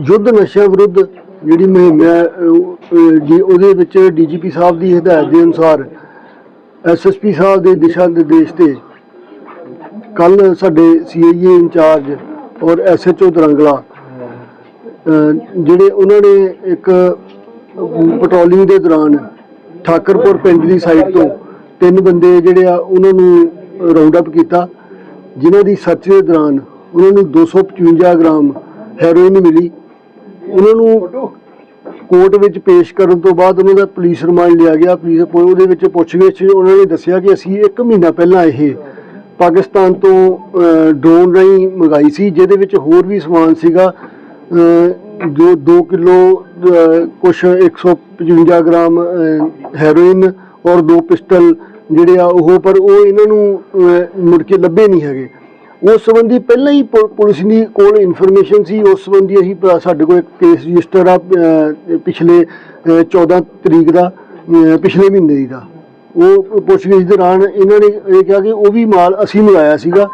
ਯੁੱਧ ਨਸ਼ਿਆਂ ਵਿਰੁੱਧ ਜਿਹੜੀ ਮੁਹਿੰਮ ਹੈ ਅਹ, ਅਹ, ਜੀ ਉਹਦੇ ਵਿੱਚ ਡੀਜੀਪੀ ਸਾਹਿਬ ਦੀ ਹਦਾਇਤ ਦੇ ਅਨੁਸਾਰ ਐਸਐਸਪੀ ਸਾਹਿਬ ਦੇ ਦਿਸ਼ਾ ਨਿਰਦੇਸ਼ ਤੇ ਕੱਲ ਸਾਡੇ ਸੀਆਈਏ ਇੰਚਾਰਜ ਔਰ ਐਸਐਚਓ ਦਰੰਗਲਾ ਜਿਹੜੇ ਉਹਨਾਂ ਨੇ ਇੱਕ ਪੈਟਰੋਲਿੰਗ ਦੇ ਦੌਰਾਨ ਠਾਕਰਪੁਰ ਪਿੰਡ ਦੀ ਸਾਈਡ ਤੋਂ ਤਿੰਨ ਬੰਦੇ ਜਿਹੜੇ ਆ ਉਹਨਾਂ ਨੂੰ ਰਾਉਂਡ ਅਪ ਕੀਤਾ ਜਿਨ੍ਹਾਂ ਦੀ ਸਰਚ ਦੇ ਦੌਰਾਨ ਉਹਨਾਂ ਨੂੰ 255 ਗ੍ਰਾਮ ਹੈਰੋਇਨ ਮਿਲੀ। ਉਹਨਾਂ ਨੂੰ ਕੋਰਟ ਵਿੱਚ ਪੇਸ਼ ਕਰਨ ਤੋਂ ਬਾਅਦ ਉਹਨਾਂ ਦਾ ਪੁਲਿਸ ਰਿਮਾਂਡ ਲਿਆ ਗਿਆ। ਪੁਲਿਸ ਉਹਦੇ ਵਿੱਚ ਪੁੱਛਗਿੱਛ ਉਹਨਾਂ ਨੇ ਦੱਸਿਆ ਕਿ ਅਸੀਂ 1 ਮਹੀਨਾ ਪਹਿਲਾਂ ਇਹ ਪਾਕਿਸਤਾਨ ਤੋਂ ਡਰੋਨ ਰਾਹੀਂ ਮੰਗਾਈ ਸੀ, ਜਿਹਦੇ ਵਿੱਚ ਹੋਰ ਵੀ ਸਮਾਨ ਸੀਗਾ। ਜੋ 2 ਕਿਲੋ ਕੁਛ 155 ਗ੍ਰਾਮ ਹੈਰੋਇਨ ਔਰ ਦੋ ਪਿਸਟਲ ਜਿਹੜੇ ਆ ਉਹ, ਪਰ ਉਹ ਇਹਨਾਂ ਨੂੰ ਮੁੜ ਕੇ ਲੱਭੇ ਨਹੀਂ ਹੈਗੇ। ਉਸ ਸੰਬੰਧੀ ਪਹਿਲਾਂ ਹੀ ਪੁ- ਪੁਲਿਸ ਦੀ ਕੋਲ ਇਨਫੋਰਮੇਸ਼ਨ ਸੀ। ਉਸ ਸੰਬੰਧੀ ਅਸੀਂ ਸਾਡੇ ਕੋਲ ਇੱਕ ਕੇਸ ਰਜਿਸਟਰ ਆ ਪਿਛਲੇ ਅਹ, 14 ਤਰੀਕ ਦਾ ਪਿਛਲੇ ਮਹੀਨੇ ਦੀ ਦਾ। ਉਹ ਪੁੱਛਗਿੱਛ ਦੌਰਾਨ ਇਹਨਾਂ ਨੇ ਇਹ ਕਿਹਾ ਕਿ ਉਹ ਵੀ ਮਾਲ ਅਸੀਂ ਮੰਗਾਇਆ ਸੀਗਾ।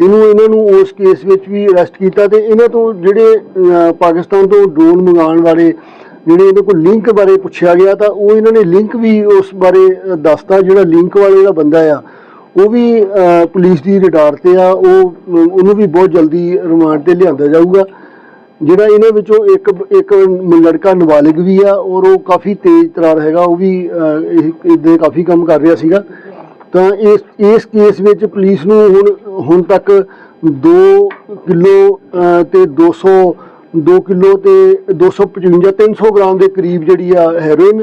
ਇਹਨੂੰ ਇਹਨਾਂ ਨੂੰ ਉਸ ਕੇਸ ਵਿੱਚ ਵੀ ਅਰੈਸਟ ਕੀਤਾ ਤੇ ਇਹਨਾਂ ਤੋਂ ਜਿਹੜੇ ਪਾਕਿਸਤਾਨ ਤੋਂ ਡਰੋਨ ਮੰਗਾਉਣ ਵਾਲੇ ਜਿਹੜੇ ਇਹਨਾਂ ਕੋਲ ਲਿੰਕ ਬਾਰੇ ਪੁੱਛਿਆ ਗਿਆ ਤਾਂ ਉਹ ਇਹਨਾਂ ਨੇ ਲਿੰਕ ਵੀ ਉਸ ਬਾਰੇ ਦੱਸਤਾ। ਜਿਹੜਾ ਲਿੰਕ ਵਾਲੇ ਦਾ ਬੰਦਾ ਆ ਉਹ ਵੀ ਪੁਲਿਸ ਦੀ ਰਿਡਾਰ ਤੇ ਆ ਉਹ ਉਹਨੂੰ ਵੀ ਬਹੁਤ ਜਲਦੀ ਰਿਮਾਂਡ ਤੇ ਲਿਆਂਦਾ ਜਾਊਗਾ। ਜਿਹੜਾ ਇਹਨਾਂ ਵਿੱਚੋਂ ਇੱਕ ਇੱਕ ਲੜਕਾ ਨਾਬਾਲਿਗ ਵੀ ਆ ਔਰ ਉਹ ਕਾਫੀ ਤੇਜ਼ ਤਰਾਰ ਹੈਗਾ ਉਹ ਵੀ ਇਹਦੇ ਕਾਫੀ ਕੰਮ ਕਰ ਰਿਹਾ ਸੀਗਾ। ਤਾਂ ਇਸ ਇਸ ਕੇਸ ਵਿੱਚ ਪੁਲਿਸ ਨੂੰ ਹੁਣ ਹੁਣ ਤੱਕ 2 ਕਿਲੋ ਅਹ, ਤੇ 200 2 ਕਿਲੋ ਤੇ 255 300 ਗ੍ਰਾਮ ਦੇ ਕਰੀਬ ਜਿਹੜੀ ਆ ਹੈਰੋਇਨ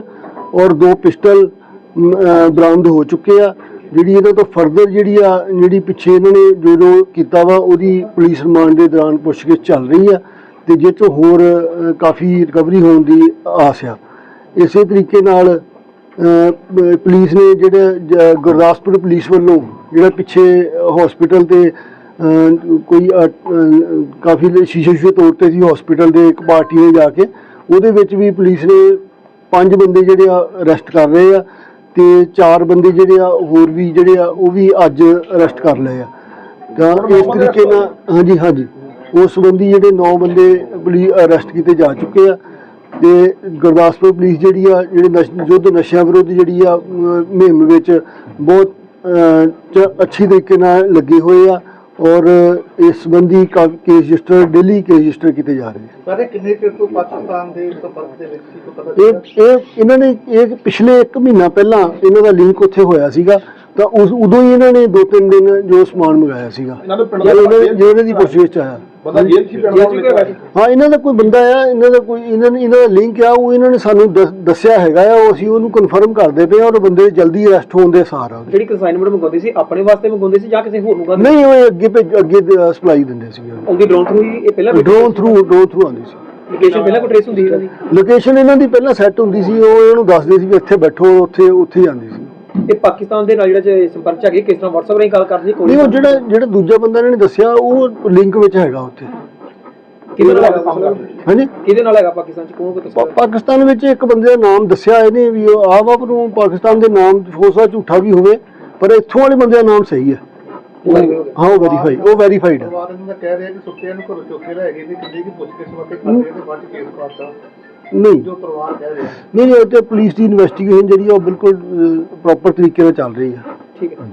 ਔਰ ਦੋ ਪਿਸਟਲ ਬਰਾਮਦ ਹੋ ਚੁੱਕੇ ਆ। ਜਿਹੜੀ ਇਹਨਾਂ ਤੋਂ ਫਰਦਰ ਜਿਹੜੀ ਆ, ਜਿਹੜੀ ਪਿੱਛੇ ਇਹਨਾਂ ਨੇ ਜੋ ਜੋ ਕੀਤਾ ਵਾ, ਉਹਦੀ ਪੁਲਿਸ ਰਿਮਾਂਡ ਦੇ ਦੌਰਾਨ ਪੁੱਛਗਿੱਛ ਚੱਲ ਰਹੀ ਆ ਤੇ ਜਿਹ 'ਚੋਂ ਹੋਰ ਕਾਫੀ ਰਿਕਵਰੀ ਹੋਣ ਦੀ ਆਸ ਆ। ਇਸੇ ਤਰੀਕੇ ਨਾਲ ਪੁਲਿਸ ਨੇ ਜਿਹੜੇ ਗੁਰਦਾਸਪੁਰ ਪੁਲਿਸ ਵੱਲੋਂ ਜਿਹੜਾ ਪਿੱਛੇ ਹਸਪੀਟਲ ਤੇ ਕੋਈ ਕਾਫੀ ਲ- ਸ਼ੀਸ਼ੇ ਸ਼ੀਸ਼ੇ ਤੋੜਤੇ ਸੀ ਹਸਪੀਟਲ ਦੇ ਇੱਕ ਪਾਰਟੀ ਨੇ ਜਾ ਕੇ, ਉਹਦੇ ਵਿੱਚ ਵੀ ਪੁਲਿਸ ਨੇ ਪੰਜ ਬੰਦੇ ਜਿਹੜੇ ਆ ਅਰੈਸਟ ਕਰ ਰਹੇ ਆ। ਤੇ ਚਾਰ ਬੰਦੇ ਜਿਹੜੇ ਆ ਹੋਰ ਵੀ ਜਿਹੜੇ ਆ ਉਹ ਵੀ ਅੱਜ ਅਰੈਸਟ ਕਰ ਲਏ ਆ। ਤਾਂ ਇਸ ਤਰੀਕੇ ਨਾਲ ਹਾਂਜੀ ਹਾਂਜੀ। ਉਸ ਸੰਬੰਧੀ ਜਿਹੜੇ 9 ਬੰਦੇ ਪੁਲਿਸ ਅਰੈਸਟ ਕੀਤੇ ਜਾ ਚੁੱਕੇ ਆ ਤੇ ਗੁਰਦਾਸਪੁਰ ਪੁਲਿਸ ਜਿਹੜੀ ਆ ਜਿਹੜੇ ਯੁੱਧ ਨਸ਼ਿਆਂ ਵਿਰੁੱਧ ਜਿਹੜੀ ਆ ਮੁਹਿੰਮ ਵਿੱਚ ਬਹੁਤ ਅੱਛੀ ਤਰੀਕੇ ਨਾਲ ਲੱਗੇ ਹੋਏ ਆ। ਔਰ ਇਸ ਸੰਬੰਧੀ case register daily case register ਕੀਤੇ ਜਾ ਰਹੇ ਸਾਰੇ ਕਿੰਨੇ ਚਿਰ ਤੋਂ ਪਾਕਿਸਤਾਨ ਦੇ ਸੰਪਰਕ ਦੇ ਵਿੱਚ ਸੀ ਪਤਾ ਇਹ ਇਹ ਇਹਨਾਂ ਨੇ ਇਹ ਪਿਛਲੇ 1 ਮਹੀਨਾ ਪਹਿਲਾਂ ਇਹਨਾਂ ਦਾ ਲਿੰਕ ਉੱਥੇ ਹੋਇਆ ਸੀਗਾ ਤਾਂ ਉਸ ਉਦੋਂ ਹੀ ਇਹਨਾਂ ਨੇ ਦੋ ਤਿੰਨ ਦਿਨ ਜੋ ਸਮਾਨ ਮੰਗਾਇਆ ਸੀਗਾ। ਇਹਨਾਂ ਦੇ ਪੁੱਛਗਿੱਛ ਆਇਆ। ਬੰਦਾ ਜੇਲ੍ਹ ਹਾਂ ਇਹਨਾਂ ਦਾ ਕੋਈ ਬੰਦਾ ਆ ਇਹਨਾਂ ਦਾ ਕੋਈ ਇਹਨਾਂ ਨੇ ਇਹਨਾਂ ਦਾ ਲਿੰਕ ਆ ਉਹ ਇਹਨਾਂ ਨੇ ਸਾਨੂੰ ਦੱਸ- ਦੱਸਿਆ ਹੈਗਾ ਆ ਉਹ ਅਸੀਂ ਉਹਨੂੰ ਕਨਫਰਮ ਕਰਦੇ ਪਏ ਆ ਔਰ ਬੰਦੇ ਜਲਦੀ ਅਰੈਸਟ ਹੋਣ ਦੇ ਸਾਰ ਆ। ਉਹਦੇ। ਜਿਹੜੀ ਕੰਸਾਈਨਮੈਂਟ ਮੰਗਾਉਂਦੇ ਸੀ ਆਪਣੇ ਵਾਸਤੇ ਮੰਗਾਉਂਦੇ ਸੀ ਜਾਂ ਕਿਸੇ ਹੋਰ ਨੂੰ ਨਹੀਂ ਉਹ ਅੱਗੇ ਭੇਜ- ਅੱਗੇ ਸਪਲਾਈ ਦਿੰਦੇ ਸੀਗੇ ਉਹਦੀ ਡਰੋਨ ਥਰੂ ਹੀ ਇਹ ਪਹਿਲਾਂ ਡਰੋਨ ਥਰੂ ਡਰੋਨ ਥਰੂ ਆਉਂਦੀ ਸੀ। ਲੋਕੇਸ਼ਨ ਪਹਿਲਾਂ ਕੋਈ ਟ੍ਰੇਸ ਹੁੰਦੀ ਸੀ ਇਹਨਾਂ ਦੀ? ਲੋਕੇਸ਼ਨ ਇਹਨਾਂ ਦੀ ਪਹਿਲਾਂ ਸੈੱਟ ਹੁੰਦੀ ਸੀ ਉਹ ਇਹਨਾਂ ਨੂੰ ਦੱਸਦੇ ਸੀ ਵੀ ਇੱਥੇ ਬੈਠੋ ਉੱਥੇ ਉੱਥੇ ਹੀ ਆਉਂਦੀ ਸੀ। ਤੇ ਪਾਕਿਸਤਾਨ ਦੇ ਨਾਲ ਜਿਹੜਾ ਚ ਸੰਪਰਕ ਚ ਹੈਗੇ ਕਿਸ ਤਰ੍ਹਾਂ WhatsApp ਰਾਹੀਂ ਗੱਲ ਕਰਦੇ ਕੋਈ ਨਹੀਂ ਉਹ ਜਿਹੜਾ ਜਿਹੜਾ ਦੂਜਾ ਬੰਦਾ ਨੇ ਦੱਸਿਆ ਉਹ ਲਿੰਕ ਵਿੱਚ ਹੈਗਾ ਉੱਥੇ। ਕਿਹਦੇ ਨਾਲ ਹੈਗਾ ਕੰਮ ਕਰਦੇ? ਹਾਂਜੀ? ਕਿਹਦੇ ਨਾਲ ਹੈਗਾ ਪਾਕਿਸਤਾਨ ਚ? ਕੌਣ ਕੋ ਪਾਕਿਸਤਾਨ ਵਿੱਚ ਇੱਕ ਬੰਦੇ ਦਾ ਨਾਮ ਦੱਸਿਆ ਇਹਨੇ ਵੀ ਉਹ ਆਪ ਆਪ ਨੂੰ ਪਾਕਿਸਤਾਨ ਦੇ ਨਾਮ ਝੂਠਾ ਵੀ ਹੋਵੇ ਪਰ ਇੱਥੋਂ ਵਾਲੇ ਬੰਦੇ ਦਾ ਨਾਮ ਸਹੀ ਹੈ। ਹਾਂ। ਉਹ ਵੈਰੀਫਾਈ ਉਹ ਵੈਰੀਫਾਈਡ ਹੈ। ਪਰਿਵਾਰ ਇਹਨਾਂ ਦਾ ਕਹਿ ਰਿਹਾ ਕਿ ਸੁੱਤਿਆਂ ਨੂੰ ਘਰੋਂ ਚੁੱਕ ਕੇ ਲੈ ਗਏ ਤੇ ਕਿੰਨੀ ਕੀ ਪੁੱਛ ਕੇ ਸਵਾਤੇ ਕਰ ਰਹੇ ਤੇ ਬਾਅਦ ਚ ਕੇਸ ਪਾਤਾ ਨਹੀਂ। ਜੋ ਪਰਿਵਾਰ ਕਹਿ ਰਿਹਾ। ਨਹੀਂ ਨਹੀਂ ਉਹ ਤੇ ਪੁਲਿਸ ਦੀ ਇਨਵੈਸਟੀਗੇਸ਼ਨ ਜਿਹੜੀ ਆ ਉਹ ਬਿਲਕੁਲ ਪ੍ਰੋਪਰ ਤਰੀਕੇ ਨਾਲ ਚੱਲ ਰਹੀ ਹੈ ਠੀਕ ਹੈ।